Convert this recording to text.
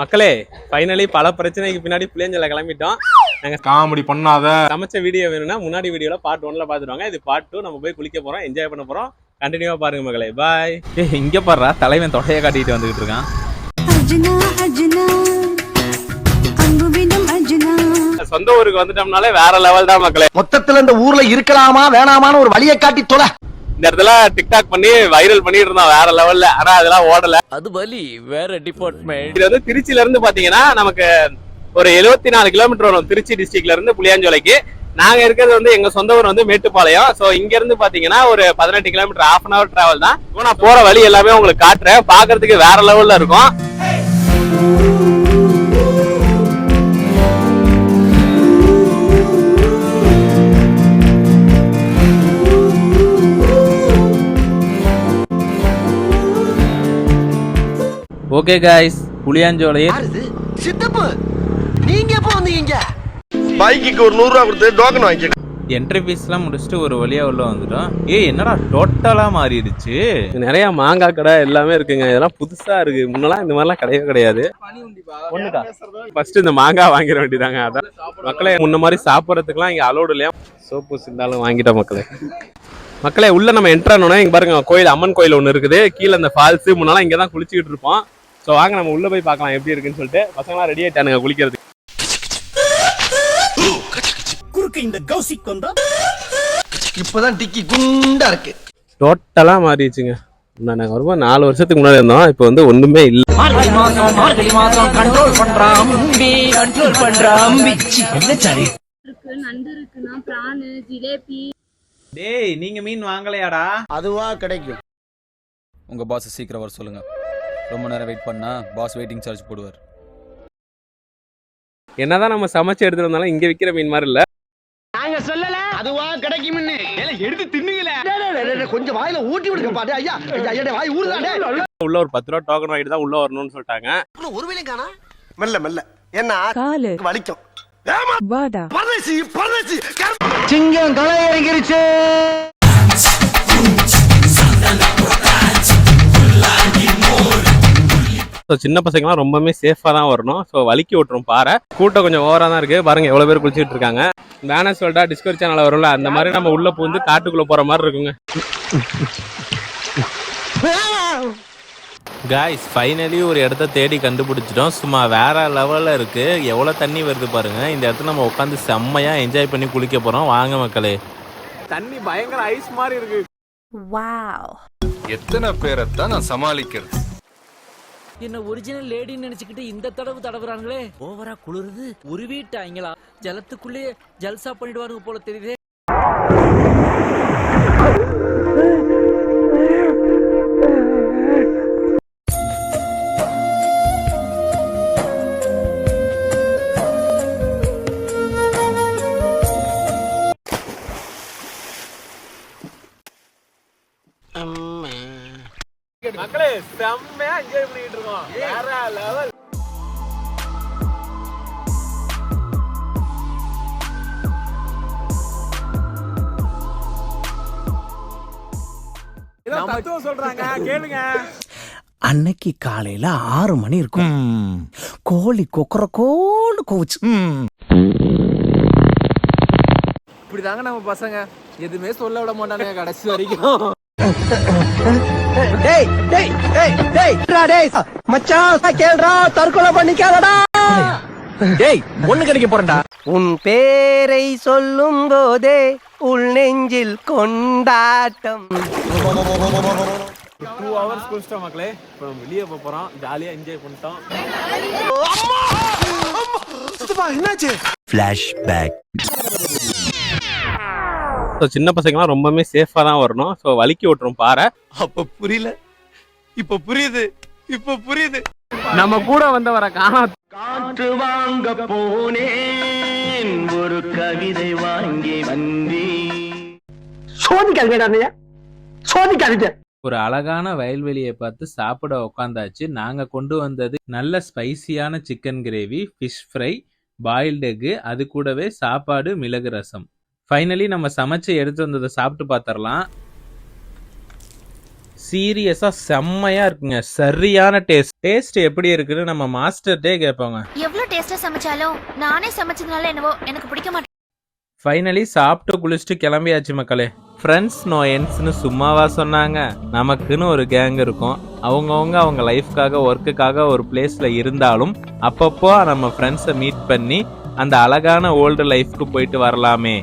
மக்களே ஃபைனலி பல பிரச்சனைக்கு பின்னாடி புளியஞ்சல கிளம்பிட்டோம். நாங்க காமெடி பண்ணாத. சமைச்ச வீடியோ வேணும்னா முன்னாடி வீடியோல பார்ட் ஒன்ல பாத்துருவாங்க இது பார்ட் டூ நம்ம போய் குளிக்க போறோம் என்ஜாய் பண்ண போறோம். கண்டினியூவா பாருங்க மக்களே பாய் ஏ இங்க பாடுறா தலைவன் தொடையை காட்டிட்டு வந்துகிட்டு இருக்கான். சொந்த ஊருக்கு வந்துட்டோம்னாலே வேற லெவல் தான் மக்களே. மொத்தத்துல இந்த ஊர்ல இருக்கலாமா வேணாமான்னு ஒரு வழியை காட்டி தொலை. இந்த இடத்துல டிக்டாக் பண்ணி வைரல் பண்ணிட்டு இருந்தோம் வேற லெவல்ல ஆனா அதெல்லாம் ஓடல. அது வலி வேற டிபார்ட்மெண்ட் இது வந்து திருச்சியில இருந்து பாத்தீங்கன்னா நமக்கு ஒரு 74 நாலு கிலோமீட்டர் வரும். திருச்சி டிஸ்ட்ரிக்ட்ல இருந்து புளியாஞ்சோலைக்கு. நாங்க இருக்கிறது வந்து எங்க சொந்த ஊர் வந்து மேட்டுப்பாளையம். சோ இங்க இருந்து பாத்தீங்கன்னா ஒரு பதினெட்டு kilometre half an hour travel தான். இப்போ நான் போற வழி எல்லாமே உங்களுக்கு காட்டுறேன். பாக்குறதுக்கு வேற லெவல்ல இருக்கும். ஓகே காய்ஸ் புளியாஞ்சோலையே. சித்தப்பு நீங்க எப்போ வந்தீங்க? பைக்குக்கு ஒரு நூறு ரூபா கொடுத்து டோக்கன் வாங்கிக்க என்ட்ரி ஃபீஸ்லாம் முடிச்சுட்டு ஒரு வழியா உள்ள வந்துட்டோம். ஏய் என்னடா டோட்டலா மாறிடுச்சு? நிறைய மாங்காய் கடை எல்லாமே இருக்குங்க. இதெல்லாம் புதுசா இருக்கு. முன்னெல்லாம் இந்த மாதிரிலாம் கிடையவே கிடையாது. ஃபர்ஸ்ட் இந்த மாங்காய் வாங்கிட வேண்டியதாங்க. அதான். மக்களே முன்ன மாதிரி சாப்பிட்றதுக்குலாம் இங்க அலோடு இல்லையா? சோப்பு இருந்தாலும் வாங்கிட்டோம் மக்களே. மக்களே உள்ள நம்ம என்ட்ரு ஆனோம்னா இங்க பாருங்க கோயில் அம்மன் கோயில் ஒன்று இருக்குது. கீழே இந்த ஃபால்ஸ் முன்னெல்லாம் இங்க தான் குளிச்சுக்கிட்டு இருப்போம். ஸோ வாங்க நம்ம உள்ள போய் பார்க்கலாம் எப்படி இருக்குன்னு சொல்லிட்டு. பசங்களாம் ரெடி ஆயிட்டானுங்க குளிக்கிறதுக்கு. இப்பதான் டிக்கி குண்டா இருக்கு. டோட்டலா மாறிடுச்சுங்க. வரும்போது நாலு வருஷத்துக்கு முன்னாடி இருந்தோம். இப்போ வந்து ஒண்ணுமே இல்லை. டேய் நீங்க மீன் வாங்கலையாடா? அதுவா கிடைக்கும். உங்க பாஸ் சீக்கிரம் வர சொல்லுங்க. ரொம்ப நேரம் வெயிட் பண்ணா பாஸ் வெயிட்டிங் சார்ஜ் போடுவார். என்னதான் நம்ம சமைச்சு எடுத்துட்டு வந்தாலும் இங்க விக்கிற மீன் மாதிரி இல்ல. நாங்க சொல்லல. அதுவா கிடைக்கும் எடுத்து தின்னுங்களே. கொஞ்சம் வாயில ஊட்டி விடுங்க பாட்டு ஐயா ஐயா, வாய் ஊறுதாண்டே உள்ள ஒரு பத்து ரூபா டோக்கன் வாங்கிட்டு தான் உள்ள வரணும்னு சொல்லிட்டாங்க. ஒரு வேலையும் காணா? மெல்ல மெல்ல. ஏன்னா காலு. வலிக்கும். வாடா. பரதேசி பரதேசி சிங்கம் களை இறங்கிருச்சு ஸோ சின்ன பசங்கலாம் ரொம்பவே சேஃபாக தான் வரணும். ஸோ வலிக்கி விட்டுரும் பாறை. கூட்டம் கொஞ்சம் ஓவராக தான் இருக்கு. பாருங்க எவ்வளோ பேர் குளிச்சுட்டு இருக்காங்க. பேனர் சொல்லிட்டா டிஸ்கவரி சேனல் வரும்ல அந்த மாதிரி நம்ம உள்ள பூந்து காட்டுக்குள்ள போற மாதிரி இருக்குங்க. காய்ஸ் ஃபைனலி ஒரு இடத்த தேடி கண்டுபிடிச்சிட்டோம். சும்மா வேற லெவல்ல இருக்கு. எவ்வளவு தண்ணி வருது பாருங்க. இந்த இடத்துல நம்ம உட்காந்து செம்மையா என்ஜாய் பண்ணி குளிக்க போறோம். வாங்க மக்களே. தண்ணி பயங்கர ஐஸ் மாதிரி இருக்கு. வாவ் எத்தனை பேரைத்தான் நான் சமாளிக்கிறது? என்ன ஒரிஜினல் லேடின்னு நினைச்சுக்கிட்டு இந்த தடவு தடவுறாங்களே? ஓவரா குளிருது உருவிட்டாங்களா? ஜலத்துக்குள்ளேயே ஜல்சா பண்ணிடுவாருங்க போல தெரியுது. செம்மையா என்ஜாய் பண்ணிட்டு இருக்கோம். வேற லெவல் சொல்றாங்க. கேளுங்க. அன்னைக்கு காலையில ஆறு மணி இருக்கும். கோழி கொக்கர கோன்னு கோச்சு இப்படிதாங்க நம்ம பசங்க. எதுவுமே சொல்ல விட மாட்டானுங்க கடைசி வரைக்கும். டேய் டேய் டேய் டேய் டா, டேய் மச்சான் கேளுடா தற்கொலை பண்ணிக்காதடா. டேய் ஒண்ணு கிடைக்க போறேன்டா. உன் பேரை சொல்லும் போதே உள் நெஞ்சில் கொண்டாட்டம். டூ ஹவர்ஸ் குளிச்சிட்டோம் மக்களே. இப்போ நம்ம வெளியே போக போறோம். ஜாலியா என்ஜாய் பண்ணிட்டோம். என்னாச்சு ஸோ சின்ன பசங்கலாம் ரொம்பவே சேஃபாக தான் வரணும். ஸோ வலிக்கி விட்டுரும் பாறை. அப்ப புரியல. இப்ப புரியுது. இப்ப புரியுது. நம்ம கூட வந்தவரை காணா காற்று வாங்க போனேன். ஒரு கவிதை வாங்கி வந்தேன். சோதிக்காதீங்க சோதிக்காதீங்க. ஒரு அழகான வயல்வெளியை பார்த்து சாப்பிட உக்காந்தாச்சு. நாங்க கொண்டு வந்தது நல்ல ஸ்பைசியான chicken gravy fish fry boiled egg அது கூடவே சாப்பாடு மிளகு ரசம். ஃபைனலி நம்ம சமைச்சு எடுத்து வந்ததை சாப்பிட்டு பார்த்துடலாம். சீரியஸா செம்மையா இருக்குங்க. சரியான டேஸ்ட் டேஸ்ட் எப்படி இருக்குன்னு நம்ம மாஸ்டர்டே கேட்பாங்க. எவ்வளவு டேஸ்டா சமைச்சாலும் நானே சமைச்சதுனால என்னவோ எனக்கு பிடிக்க மாட்டேன். ஃபைனலி சாப்பிட்டு குளிச்சுட்டு கிளம்பியாச்சு மக்களே. ஃப்ரெண்ட்ஸ் நோ என்ஸ்னு சும்மாவா சொன்னாங்க. நமக்குன்னு ஒரு கேங் இருக்கும். அவங்கவுங்க அவங்க லைஃப்காக ஒர்க்குக்காக ஒரு பிளேஸ்ல இருந்தாலும் அப்பப்போ நம்ம ஃப்ரெண்ட்ஸை மீட் பண்ணி அந்த அழகான ஓல்டு லைஃப்க்கு போயிட்டு வரலாமே.